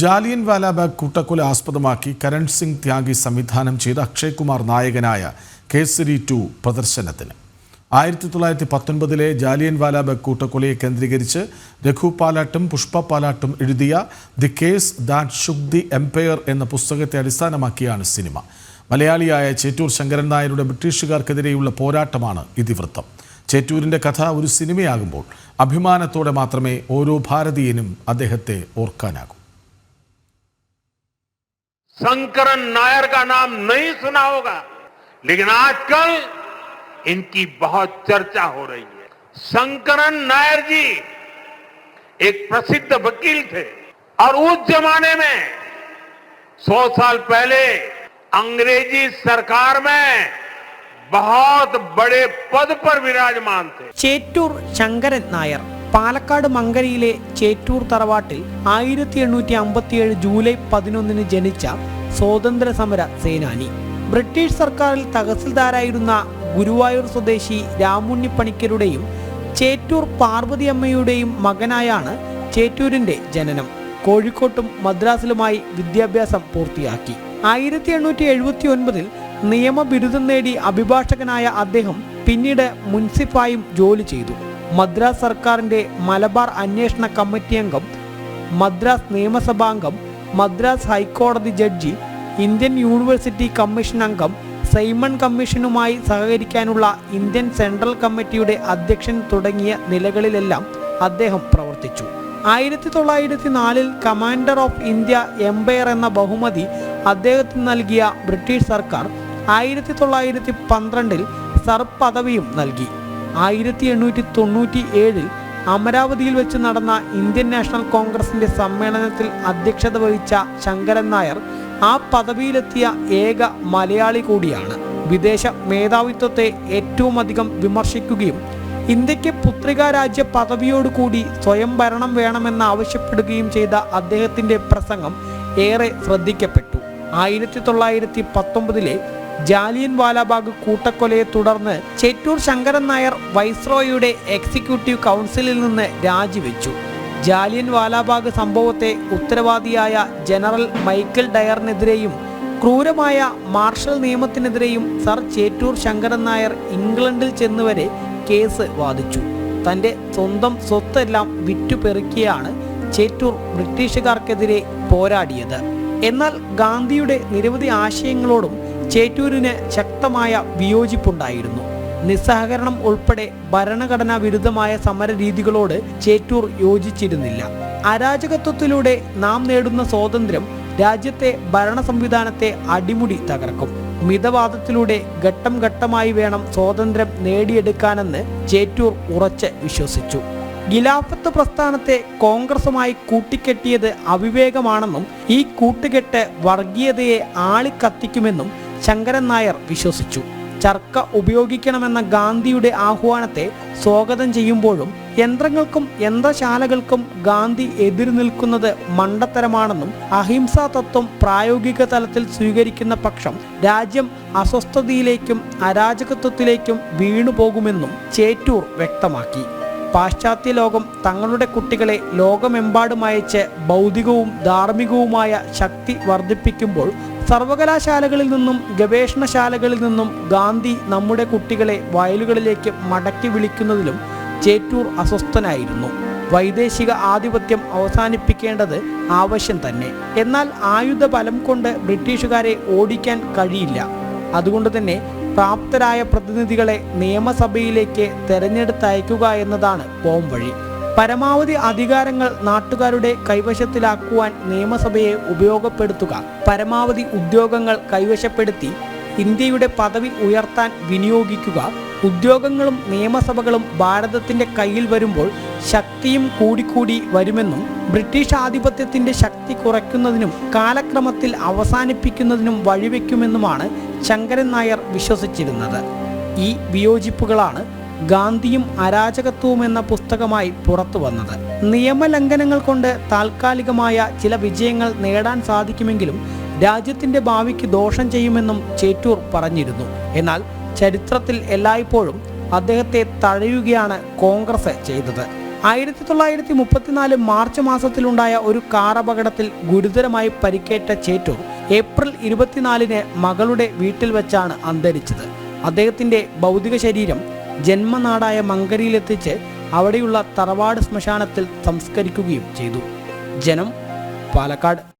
ജാലിയൻ വാലാബാഗ് കൂട്ടക്കൊല ആസ്പദമാക്കി കരൺ സിംഗ് ത്യാഗി സംവിധാനം ചെയ്ത അക്ഷയ് കുമാർ നായകനായ കേസരി ടു പ്രദർശനത്തിന്. ആയിരത്തി തൊള്ളായിരത്തി പത്തൊൻപതിലെ ജാലിയൻ വാലാബാഗ് കൂട്ടക്കൊലയെ കേന്ദ്രീകരിച്ച് രഘു പാലാട്ടും പുഷ്പ പാലാട്ടും എഴുതിയ the case that shook the empire എന്ന പുസ്തകത്തെ അടിസ്ഥാനമാക്കിയാണ് സിനിമ. മലയാളിയായ ചേറ്റൂർ ശങ്കരൻ നായരുടെ ബ്രിട്ടീഷുകാർക്കെതിരെയുള്ള പോരാട്ടമാണ് ഇതിവൃത്തം. ചേറ്റൂരിന്റെ കഥ ഒരു സിനിമയാകുമ്പോൾ അഭിമാനത്തോടെ മാത്രമേ ഓരോ ഭാരതീയനും അദ്ദേഹത്തെ ഓർക്കാനാകൂ. शंकरन नायर का नाम नहीं सुना होगा, लेकिन आजकल इनकी बहुत चर्चा हो रही है। शंकरन नायर जी एक प्रसिद्ध वकील थे, और उस जमाने में सौ साल पहले अंग्रेज़ी सरकार में बहुत बड़े पद पर विराजमान थे। चेटूर शंकरन नायर। പാലക്കാട് മങ്കരയിലെ ചേറ്റൂർ തറവാട്ടിൽ ആയിരത്തി എണ്ണൂറ്റി അമ്പത്തിയേഴ് ജൂലൈ പതിനൊന്നിന് ജനിച്ച സ്വാതന്ത്ര്യ സമര സേനാനി. ബ്രിട്ടീഷ് സർക്കാരിൽ തഹസിൽദാരായിരുന്ന ഗുരുവായൂർ സ്വദേശി രാമുണ്ണി പണിക്കരുടെയും ചേറ്റൂർ പാർവതിയമ്മയുടെയും മകനായാണ് ചേറ്റൂരിന്റെ ജനനം. കോഴിക്കോട്ടും മദ്രാസിലുമായി വിദ്യാഭ്യാസം പൂർത്തിയാക്കി. ആയിരത്തി എണ്ണൂറ്റി എഴുപത്തി ഒൻപതിൽ നിയമ ബിരുദം നേടി അഭിഭാഷകനായ അദ്ദേഹം പിന്നീട് മുൻസിഫായും ജോലി ചെയ്തു. മദ്രാസ് സർക്കാരിന്റെ മലബാർ അന്വേഷണ കമ്മിറ്റി അംഗം മദ്രാസ് നിയമസഭാംഗം മദ്രാസ് ഹൈക്കോടതി ജഡ്ജി ഇന്ത്യൻ യൂണിവേഴ്സിറ്റി കമ്മീഷൻ അംഗം സൈമൺ കമ്മീഷനുമായി സഹകരിക്കാനുള്ള ഇന്ത്യൻ സെൻട്രൽ കമ്മിറ്റിയുടെ അധ്യക്ഷൻ തുടങ്ങിയ നിലകളിലെല്ലാം അദ്ദേഹം പ്രവർത്തിച്ചു. ആയിരത്തി തൊള്ളായിരത്തി നാലിൽ കമാൻഡർ ഓഫ് ഇന്ത്യ എംപയർ എന്ന ബഹുമതി അദ്ദേഹത്തിന് നൽകിയ ബ്രിട്ടീഷ് സർക്കാർ ആയിരത്തി തൊള്ളായിരത്തി പന്ത്രണ്ടിൽ സർ പദവിയും നൽകി. ആയിരത്തി എണ്ണൂറ്റി തൊണ്ണൂറ്റി ഏഴിൽ അമരാവതിയിൽ വെച്ച് നടന്ന ഇന്ത്യൻ നാഷണൽ കോൺഗ്രസിന്റെ സമ്മേളനത്തിൽ അധ്യക്ഷത വഹിച്ച ശങ്കരൻ നായർ ആ പദവിയിലെത്തിയ ഏക മലയാളി കൂടിയാണ്. വിദേശ മേധാവിത്വത്തെ ഏറ്റവും അധികം വിമർശിക്കുകയും ഇന്ത്യയ്ക്ക് പുത്രികാ രാജ്യ പദവിയോടുകൂടി സ്വയം ഭരണം വേണമെന്ന് ആവശ്യപ്പെടുകയും ചെയ്ത അദ്ദേഹത്തിന്റെ പ്രസംഗം ഏറെ ശ്രദ്ധിക്കപ്പെട്ടു. ആയിരത്തി തൊള്ളായിരത്തി പത്തൊമ്പതിലെ ജാലിയൻ വാലാബാഗ് കൂട്ടക്കൊലയെ തുടർന്ന് ചെറ്റൂർ ശങ്കരൻ നായർ വൈസ്രോയുടെ എക്സിക്യൂട്ടീവ് കൗൺസിലിൽ നിന്ന് രാജിവെച്ചു. ജാലിയൻ വാലാബാഗ് സംഭവത്തെ ഉത്തരവാദിയായ ജനറൽ മൈക്കിൾ ഡയറിനെതിരെയും ക്രൂരമായ മാർഷൽ നിയമത്തിനെതിരെയും സർ ചേറ്റൂർ ശങ്കരൻ നായർ ഇംഗ്ലണ്ടിൽ ചെന്നുവരെ കേസ് വാദിച്ചു. തന്റെ സ്വന്തം സ്വത്തെല്ലാം വിറ്റുപെറുക്കിയാണ് ചേറ്റൂർ ബ്രിട്ടീഷുകാർക്കെതിരെ പോരാടിയത്. എന്നാൽ ഗാന്ധിയുടെ നിരവധി ആശയങ്ങളോടും ചേറ്റൂരിന് ശക്തമായ വിയോജിപ്പുണ്ടായിരുന്നു. നിസ്സഹകരണം ഉൾപ്പെടെ ഭരണഘടനാ വിരുദ്ധമായ സമര രീതികളോട് ചേറ്റൂർ യോജിച്ചിരുന്നില്ല. അരാജകത്വത്തിലൂടെ നാം നേടുന്ന സ്വാതന്ത്ര്യം രാജ്യത്തെ ഭരണ സംവിധാനത്തെ അടിമുടി തകർക്കും. മിതവാദത്തിലൂടെ ഘട്ടം ഘട്ടമായി വേണം സ്വാതന്ത്ര്യം നേടിയെടുക്കാനെന്ന് ചേറ്റൂർ ഉറച്ച് വിശ്വസിച്ചു. ഖിലാഫത്ത് പ്രസ്ഥാനത്തെ കോൺഗ്രസുമായി കൂട്ടിക്കെട്ടിയത് അവിവേകമാണെന്നും ഈ കൂട്ടുകെട്ട് വർഗീയതയെ ആളിക്കത്തിക്കുമെന്നും ശങ്കരൻ നായർ വിശ്വസിച്ചു. ചർക്ക ഉപയോഗിക്കണമെന്ന ഗാന്ധിയുടെ ആഹ്വാനത്തെ സ്വാഗതം ചെയ്യുമ്പോഴും യന്ത്രങ്ങൾക്കും യന്ത്രശാലകൾക്കും ഗാന്ധി എതിർ നിൽക്കുന്നത് മണ്ടത്തരമാണെന്നും അഹിംസാ തത്വം പ്രായോഗിക തലത്തിൽ സ്വീകരിക്കുന്ന പക്ഷം രാജ്യം അസ്വസ്ഥതയിലേക്കും അരാജകത്വത്തിലേക്കും വീണുപോകുമെന്നും ചേറ്റൂർ വ്യക്തമാക്കി. പാശ്ചാത്യ ലോകം തങ്ങളുടെ കുട്ടികളെ ലോകമെമ്പാടും അയച്ച് ഭൗതികവും ധാർമ്മികവുമായ ശക്തി വർദ്ധിപ്പിക്കുമ്പോൾ സർവകലാശാലകളിൽ നിന്നും ഗവേഷണശാലകളിൽ നിന്നും ഗാന്ധി നമ്മുടെ കുട്ടികളെ വയലുകളിലേക്ക് മടക്കി വിളിക്കുന്നതിലും ചേറ്റൂർ അസ്വസ്ഥനായിരുന്നു. വൈദേശിക ആധിപത്യം അവസാനിപ്പിക്കേണ്ടത് ആവശ്യം തന്നെ. എന്നാൽ ആയുധ ബലം കൊണ്ട് ബ്രിട്ടീഷുകാരെ ഓടിക്കാൻ കഴിയില്ല. അതുകൊണ്ട് തന്നെ പ്രാപ്തരായ പ്രതിനിധികളെ നിയമസഭയിലേക്ക് തെരഞ്ഞെടുത്തയക്കുക എന്നതാണ് പോംവഴി പരമാവധി അധികാരങ്ങൾ നാട്ടുകാരുടെ കൈവശത്തിലാക്കുവാൻ നിയമസഭയെ ഉപയോഗപ്പെടുത്തുക. പരമാവധി ഉദ്യോഗങ്ങൾ കൈവശപ്പെടുത്തി ഇന്ത്യയുടെ പദവി ഉയർത്താൻ വിനിയോഗിക്കുക. ഉദ്യോഗങ്ങളും നിയമസഭകളും ഭാരതത്തിന്റെ കയ്യിൽ വരുമ്പോൾ ശക്തിയും കൂടിക്കൂടി വരുമെന്നും ബ്രിട്ടീഷ് ആധിപത്യത്തിന്റെ ശക്തി കുറയ്ക്കുന്നതിനും കാലക്രമത്തിൽ അവസാനിപ്പിക്കുന്നതിനും വഴിവെക്കുമെന്നുമാണ് ശങ്കരൻ നായർ വിശ്വസിച്ചിരുന്നത്. ഈ വിയോജിപ്പുകളാണ് ഗാന്ധിയും അരാജകത്വവും എന്ന പുസ്തകമായി പുറത്തു വന്നത്. നിയമലംഘനങ്ങൾ കൊണ്ട് താൽക്കാലികമായ ചില വിജയങ്ങൾ നേടാൻ സാധിക്കുമെങ്കിലും രാജ്യത്തിന്റെ ഭാവിക്ക് ദോഷം ചെയ്യുമെന്നും ചേറ്റൂർ പറഞ്ഞിരുന്നു. എന്നാൽ ചരിത്രത്തിൽ എല്ലായ്പ്പോഴും അദ്ദേഹത്തെ തഴയുകയാണ് കോൺഗ്രസ് ചെയ്തത്. ആയിരത്തി തൊള്ളായിരത്തി മുപ്പത്തിനാല് മാർച്ച് മാസത്തിലുണ്ടായ ഒരു കാർ അപകടത്തിൽ ഗുരുതരമായി പരിക്കേറ്റ ചേറ്റൂർ ഏപ്രിൽ ഇരുപത്തിനാലിന് മകളുടെ വീട്ടിൽ വെച്ചാണ് അന്തരിച്ചത്. അദ്ദേഹത്തിന്റെ ഭൗതിക ശരീരം ജന്മനാടായ മങ്കരയിലെത്തിച്ച് അവിടെയുള്ള തറവാട് ശ്മശാനത്തിൽ സംസ്കരിക്കുകയും ചെയ്തു. ജനം പാലക്കാട്.